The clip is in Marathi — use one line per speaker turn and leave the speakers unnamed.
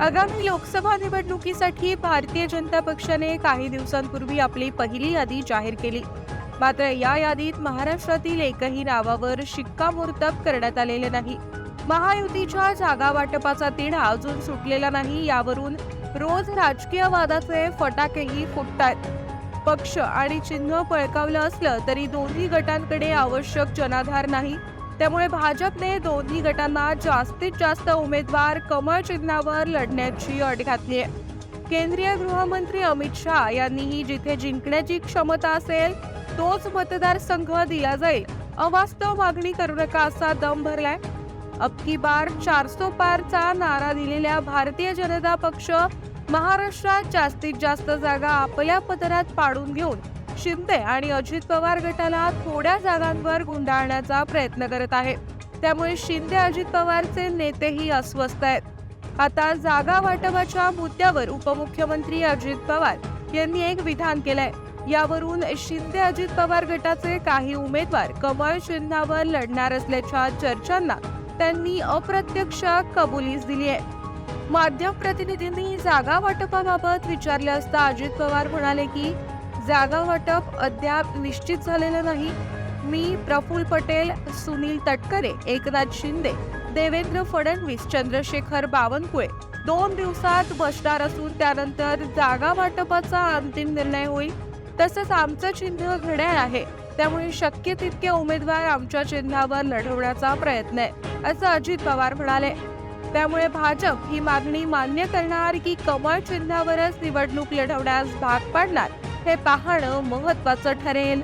आगामी लोकसभा निवडणुकीसाठी भारतीय जनता पक्षाने काही दिवसांपूर्वी आपली पहिली यादी जाहीर केली. मात्र या यादीत महाराष्ट्रातील एकही नावावर शिक्कामोर्तब करण्यात आलेले नाही. महायुतीच्या जागा वाटपाचा तिढा अजून सुटलेला नाही यावरून रोज राजकीय वादाचे फटाकेही फुटतात पक्ष आणि चिन्ह पळकावलं असलं तरी दोन्ही गटांकडे आवश्यक जनाधार नाही. त्यामुळे भाजपने दोन्ही गटांना जास्तीत जास्त उमेदवार कमळ चिन्हावर लढण्याची अट घातली आहे. केंद्रीय गृहमंत्री अमित शहा यांनीही जिथे जिंकण्याची क्षमता असेल तोच मतदारसंघ दिला जाईल अवास्तव मागणी करू नका असा दम भरलाय. अबकी बार चारसो पारचा नारा दिलेल्या भारतीय जनता पक्ष महाराष्ट्रात जास्तीत जास्त जागा आपल्या पदरात पाडून घेऊन शिंदे आणि अजित पवार गटाला थोड्या जागांवर गुंडाळण्याचा प्रयत्न करत आहे. त्यामुळे शिंदे अजित पवारचे नेतेही अस्वस्थ आहेत. आता जागा वाटपाच्या मुद्द्यावर उपमुख्यमंत्री अजित पवार यांनी एक विधान केलंय. यावरून शिंदे अजित पवार गटाचे काही उमेदवार कमळ चिन्हावर लढणार असल्याच्या चर्चांना त्यांनी अप्रत्यक्ष कबुलीच दिली आहे. माध्यम प्रतिनिधींनी जागा वाटपाबाबत विचारले असता अजित पवार म्हणाले की जागा वाटप अद्याप निश्चित झालेलं नाही. मी प्रफुल पटेल सुनील तटकरे एकनाथ शिंदे देवेंद्र फडणवीस चंद्रशेखर बावनकुळे. दोन दिवसात बसणार असून त्यानंतर जागा वाटपाचा अंतिम निर्णय होईल. तसंच आमचं चिन्ह घड्याळ आहे. त्यामुळे शक्य तितके उमेदवार आमच्या चिन्हावर लढवण्याचा प्रयत्न आहे असं अजित पवार म्हणाले. त्यामुळे भाजप ही मागणी मान्य करणार की कमळ चिन्हावरच निवडणूक लढवण्यास भाग पाडणार. हे पाहणं महत्वाचं ठरेल.